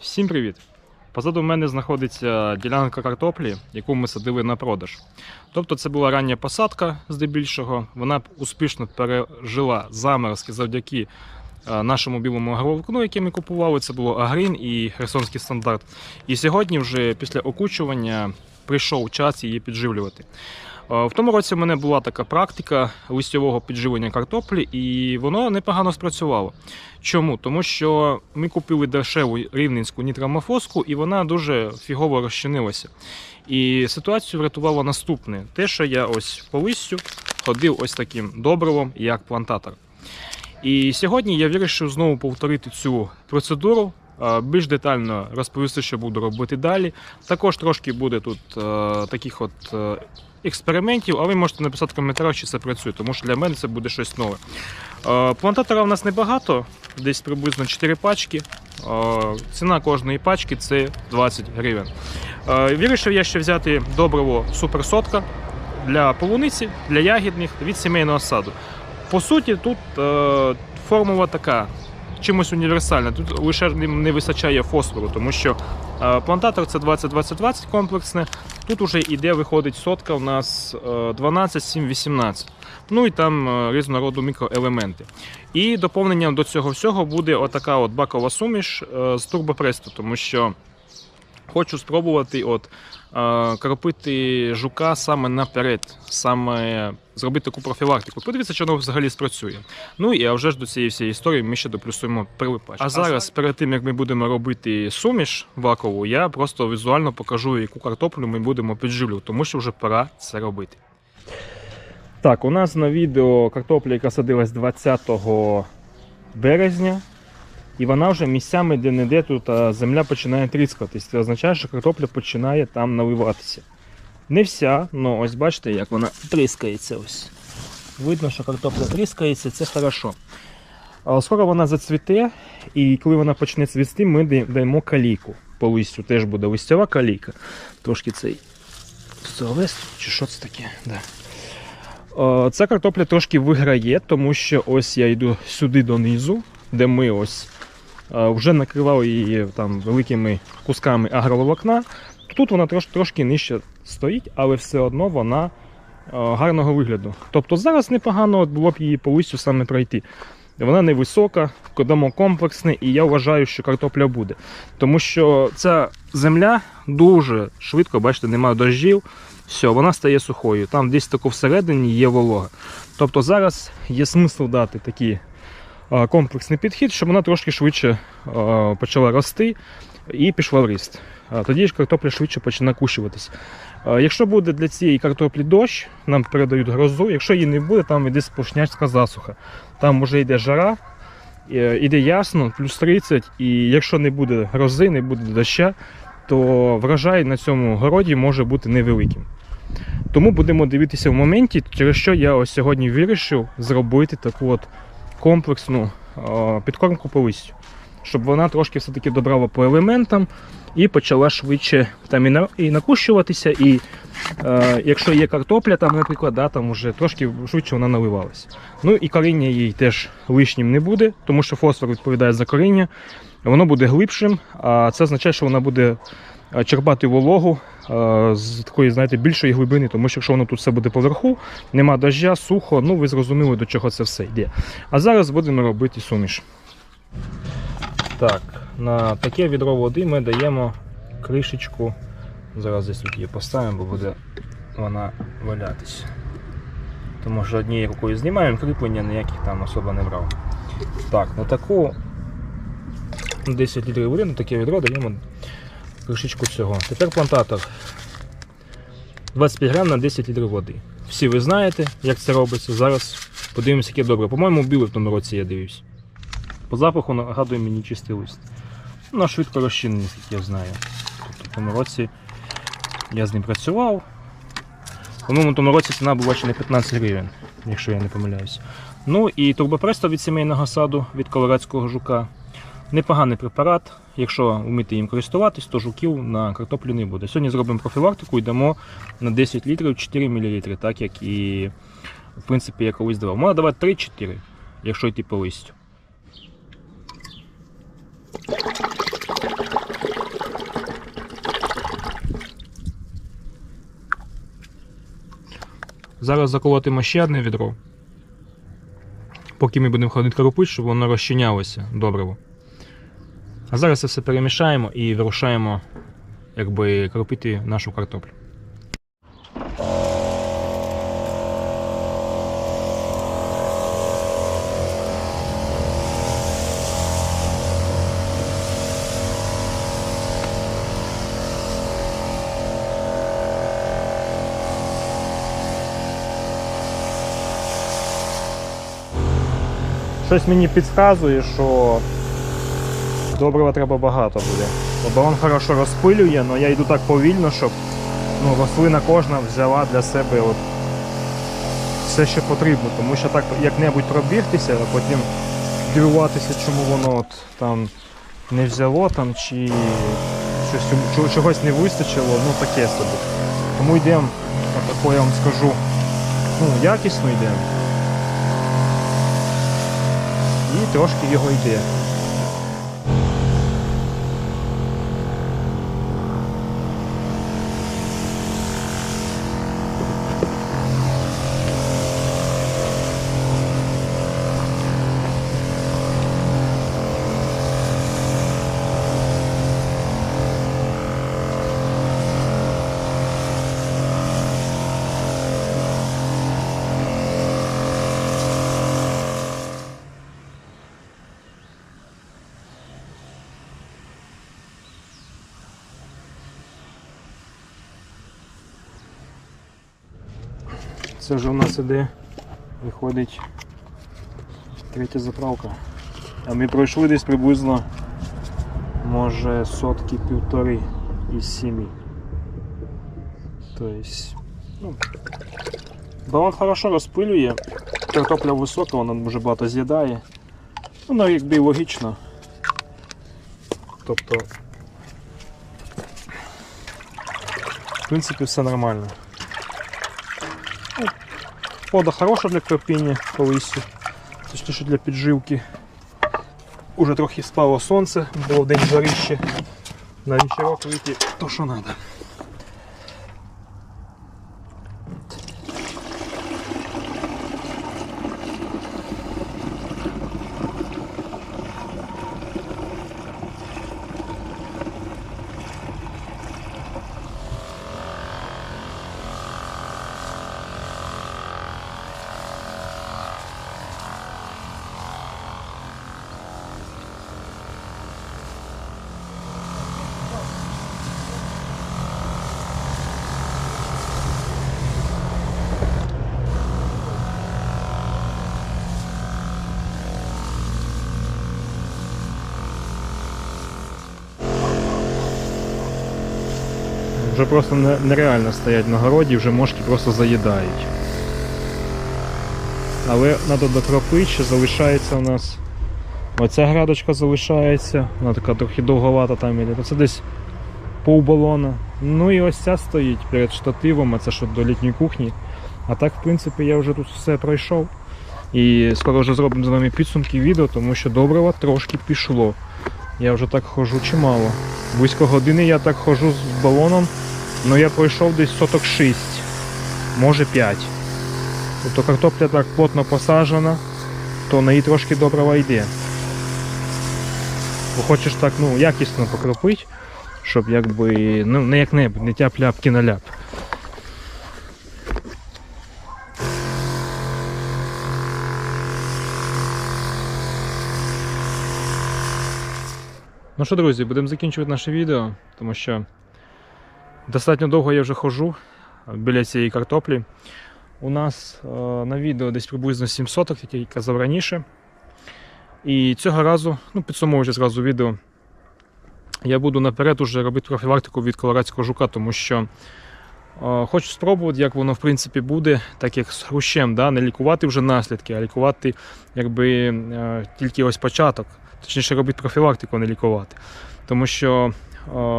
Всім привіт! Позаду мене знаходиться ділянка картоплі, яку ми садили на продаж. Тобто це була рання посадка здебільшого. Вона успішно пережила заморозки завдяки е, нашому білому агроволокну, яке ми купували. Це було Агрін і Херсонський стандарт. І сьогодні, вже після окучування, прийшов час її підживлювати. Е, В тому році в мене була така практика листьового підживлення картоплі, і воно непогано спрацювало. Чому? Тому що ми купили дешеву рівненську нітромофоску, і вона дуже фігово розчинилася. І ситуацію врятувало наступне: те, що я ось по листю ходив ось таким добривом, як плантатор. І сьогодні я вирішив знову повторити цю процедуру. е, Більш детально розповісти, що буду робити далі. Також трошки буде тут е, таких от експериментів, а ви можете написати в коментарях, чи це працює, тому що для мене це буде щось нове. Е, Плантатора в нас небагато, десь приблизно 4 пачки. Е, Ціна кожної пачки це 20 гривень. Е, Вирішив я ще взяти добриво суперсотка для полуниці, для ягідних від сімейного саду. По суті, тут формула така. Чимось універсальна. Тут лише не вистачає фосфору, тому що плантатор це 20-20-20 комплексне. Тут уже іде, виходить сотка у нас е, 12, 7, 18. Ну і там е, різного роду мікроелементи. І доповненням до цього всього буде отака от бакова суміш е, з турбопресту, тому що хочу спробувати от, е, кропити жука саме наперед, саме зробити таку профілактику. Подивіться, чи воно взагалі спрацює. Ну і а вже ж до цієї всієї історії ми ще доплюсуємо прилипач. А зараз, перед тим як ми будемо робити суміш бакову, я просто візуально покажу, яку картоплю ми будемо підживлювати, тому що вже пора це робити. Так, у нас на відео картопля, яка садилась 20 березня, і вона вже місцями де-не-де тут земля починає тріскатись. Це означає, що картопля починає там наливатися. Не вся, але ось бачите, як вона тріскається. ось. Видно, що картопля тріскається, це хорошо. Скоро вона зацвіте, і коли вона почне цвісти, ми даємо калійку по листю. Теж буде листява калійка. Трошки цей лист, чи що це таке? Да. Ця картопля трошки виграє, тому що ось я йду сюди донизу, де ми ось вже накривали її там великими кусками агроволокна. Тут вона трош, трошки нижче стоїть, але все одно вона е, гарного вигляду. Тобто зараз непогано було б її по листю саме пройти. Вона невисока, кодамо комплексний, і я вважаю, що картопля буде. Тому що ця земля дуже швидко, бачите, немає дощів, все, вона стає сухою. Там десь тако всередині є волога. Тобто зараз є смисл дати такий а, комплексний підхід, щоб вона трошки швидше почала рости і пішла в ріст. Тоді ж картопля швидше почне кущуватись. Якщо буде для цієї картоплі дощ, нам передають грозу. Якщо її не буде, там йде сплошнячка засуха. Там вже йде жара, е, іде ясно, плюс 30, і якщо не буде грози, не буде доща, то врожай на цьому городі може бути невеликим. Тому будемо дивитися в моменті, через що я ось сьогодні вирішив зробити таку от комплексну е, підкормку по щоб вона трошки все-таки добрала по елементам і почала швидше там і, на, і накущуватися. І е, якщо є картопля, там, наприклад, да, там вже трошки швидше вона наливалася. Ну і коріння їй теж лишнім не буде, тому що фосфор відповідає за коріння. Воно буде глибшим, а це означає, що вона буде е, черпати вологу з такої, знаєте, більшої глибини, тому що якщо воно тут все буде поверху, нема дождя, сухо, ну ви зрозуміли, до чого це все йде. А зараз будемо робити суміш. Так, на таке відро води ми даємо кришечку. Зараз десь тут її поставимо, бо буде вона валятись. Тому що однією рукою знімаємо, кріплення ніяких там особо не брав. Так, на таку 10 літрів води, на таке відро даємо кришечку цього. Тепер плантатор 25 грам на 10 літрів води. Всі ви знаєте, як це робиться. Зараз подивимося, яке добре. По-моєму, білий в тому році я дивився. По запаху нагадує мені чистий лист. Ну, швидко розчинений, як я знаю. Тобто в тому році я з ним працював. По-моєму, в тому році ціна була ще не 15 гривень, якщо я не помиляюся. Ну і турбопресто від сімейного саду від колорадського жука. Непоганий препарат. Якщо вміти їм користуватись, то жуків на картоплю не буде. Сьогодні зробимо профілактику і дамо на 10 літрів 4 мл, так як і в принципі, я колись давав. Можна давати 3-4, якщо йти по листю. Зараз заколотимо ще одне відро, поки ми будемо ходити коропи, щоб воно розчинялося добриво. А зараз це все перемішаємо і вирушаємо якби кропити нашу картоплю. Щось мені підказує, що добрива треба багато буде. Оборон хорошо розпилює, але я йду так повільно, щоб ну, рослина кожна взяла для себе от все, що потрібно. Тому що так як-небудь пробігтися, а потім дивуватися, чому воно от там не взяло там, чи щось, чогось не вистачило, ну таке собі. Тому йдемо, отако я вам скажу, ну, якісно йдемо. І трошки його йде. Це вже у нас іде, виходить третя заправка. А ми пройшли десь приблизно може сотки півтори із сімі. Тобто, ну, балон хорошо розпилює, картопля висока, вона дуже багато з'їдає. Воно якби логічно. Тобто, в принципі, все нормально. Вода хороша для кропіння колись, точніше для підживки. Уже трохи спало сонце, було в день жарище. На вечірок вийти то, що треба. Вже просто нереально стоять на городі, вже мошки просто заїдають. Але треба докропити, ще залишається у нас. Оця градочка залишається, вона така трохи довговата там іде. Це десь пол балона. Ну і ось ця стоїть перед штативом, а це що до літньої кухні. А так, в принципі, я вже тут все пройшов. І скоро вже зробимо з вами підсумки відео, тому що добрива трошки пішло. Я вже так ходжу чимало. Близько години я так ходжу з балоном, але я пройшов десь соток 6, може 5. Тобто картопля так плотно посаджена, то на її трошки добрива йде. Бо хочеш так ну, якісно покропити, щоб якби ну, не як-небудь, не тяп-ляп на ляп. Ну що, друзі, будемо закінчувати наше відео, тому що достатньо довго я вже ходжу біля цієї картоплі. У нас е, на відео десь приблизно 700, як я казав раніше. І цього разу, ну підсумовуючи зразу відео, я буду наперед уже робити профілактику від колорадського жука, тому що е, хочу спробувати, як воно в принципі буде, так як з хрущем, да? не лікувати вже наслідки, а лікувати якби, е, тільки ось початок. Точніше робити профілактику, а не лікувати. Тому що е,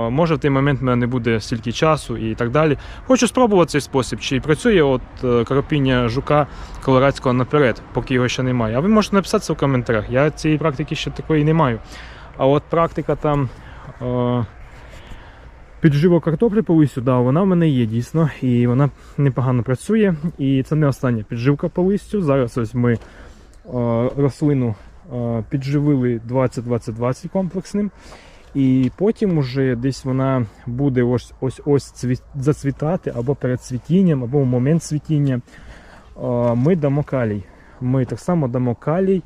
може в той момент в мене не буде стільки часу і так далі. Хочу спробувати цей спосіб, чи працює от е, кропіння жука колорадського наперед, поки його ще немає. А ви можете написати це в коментарях. Я цієї практики ще такої не маю. А от практика там. Е, картоплі по листю, да, вона в мене є дійсно, і вона непогано працює. І це не остання підживка по. Зараз ось ми е, рослину е, підживили 20-20-20 комплексним. І потім уже десь вона буде ось ось ось цвіт, зацвітати або перед цвітінням, або в момент цвітіння. Ми дамо калій. Ми так само дамо калій.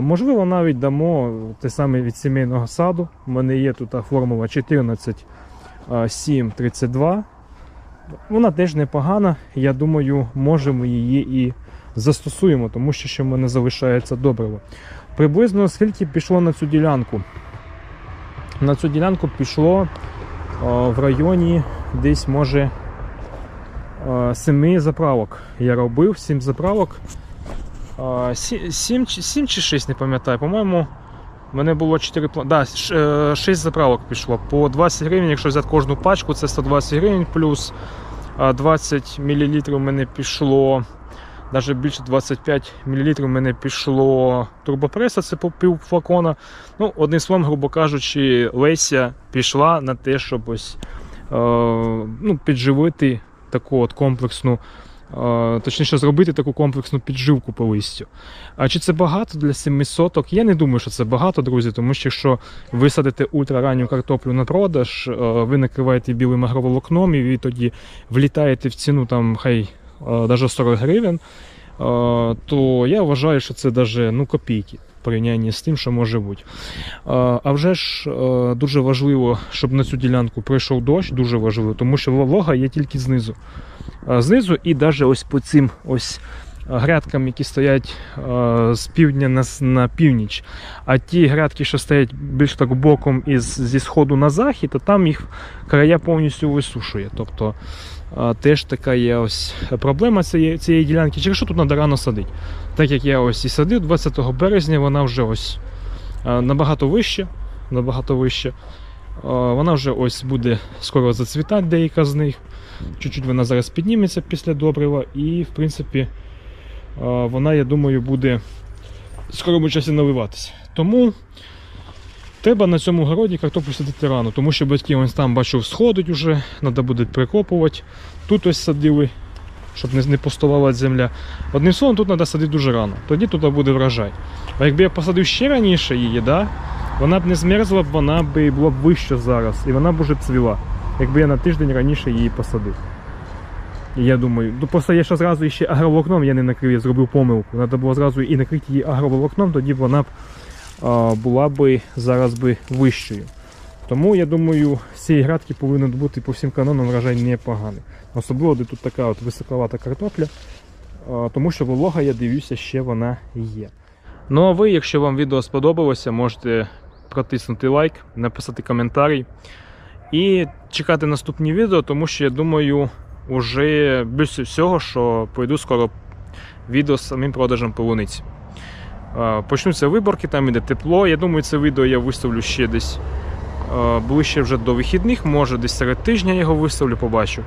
Можливо, навіть дамо те саме від сімейного саду. У мене є тут формула 14 е, 7 32. Вона теж непогана. Я думаю, може ми її і застосуємо, тому що ще в мене залишається добриво. Приблизно скільки пішло на цю ділянку? На цю ділянку пішло о, в районі десь може о, 7 заправок. Я робив 7 заправок. 7, 7 чи 6, не пам'ятаю. По-моєму, мене було 4 пла- да, 6 заправок пішло. По 20 гривень, якщо взяти кожну пачку, це 120 гривень плюс 20 мл в мене пішло. Навіть більше 25 мл в мене пішло турбопреса, це по пів флакона. Ну, одним словом, грубо кажучи, Леся пішла на те, щоб ось е, ну, підживити таку от комплексну, е, точніше, зробити таку комплексну підживку по листю. А чи це багато для 7 соток? Я не думаю, що це багато, друзі, тому що якщо ви садите ультраранню картоплю на продаж, е, ви накриваєте білим агроволокном і ви тоді влітаєте в ціну там хай навіть 40 гривень, е, то я вважаю, що це навіть ну, копійки в порівнянні з тим, що може бути. Е, А вже ж е, дуже важливо, щоб на цю ділянку прийшов дощ, дуже важливо, тому що волога є тільки знизу. Е, Знизу і навіть ось по цим ось грядкам, які стоять е, з півдня на, на північ. А ті грядки, що стоять більш так боком із, зі сходу на захід, то там їх края повністю висушує. Тобто е, теж така є ось проблема цієї, ділянки. Через що тут треба рано садити? Так як я ось і садив 20 березня, вона вже ось набагато вище. Набагато вище. Вона вже ось буде скоро зацвітати деяка з них. Чуть-чуть вона зараз підніметься після добрива, і в принципі вона, я думаю, буде в скорому часі наливатися. Тому треба на цьому городі картоплю садити рано, тому що батьки ось там бачу сходить уже, треба буде прикопувати. Тут ось садили, щоб не, пустувала земля. Одним словом, тут треба садити дуже рано. Тоді тут буде врожай. А якби я посадив ще раніше її, да, вона б не змерзла вона б була б вища зараз, і вона б уже цвіла, якби я на тиждень раніше її посадив. І я думаю, ну просто я ще зразу ще агроволокном я не накрив, я зробив помилку. Треба було зразу і накрити її агроволокном, тоді б вона б була б зараз би вищою. Тому я думаю, з цієї градки повинен бути по всім канонам врожай непоганий. Особливо, де тут така от високовата картопля, тому що волога, я дивлюся, ще вона є. Ну а ви, якщо вам відео сподобалося, можете протиснути лайк, написати коментарі і чекати наступні відео, тому що я думаю, уже більше всього, що пойду скоро відео з самим продажем полуниці. А, Почнуться виборки, там іде тепло. Я думаю, це відео я виставлю ще десь ближче вже до вихідних, може десь серед тижня його виставлю, побачу.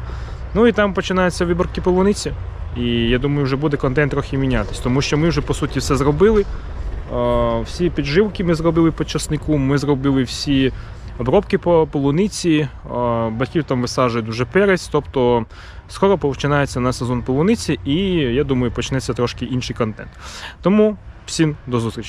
Ну і там починаються виборки полуниці. І я думаю, вже буде контент трохи мінятись, тому що ми вже по суті все зробили. Всі підживки ми зробили по часнику, ми зробили всі обробки по полуниці. Батьків там висаджують дуже перець. Тобто скоро починається на сезон полуниці, і я думаю, почнеться трошки інший контент. Тому всім до зустрічі.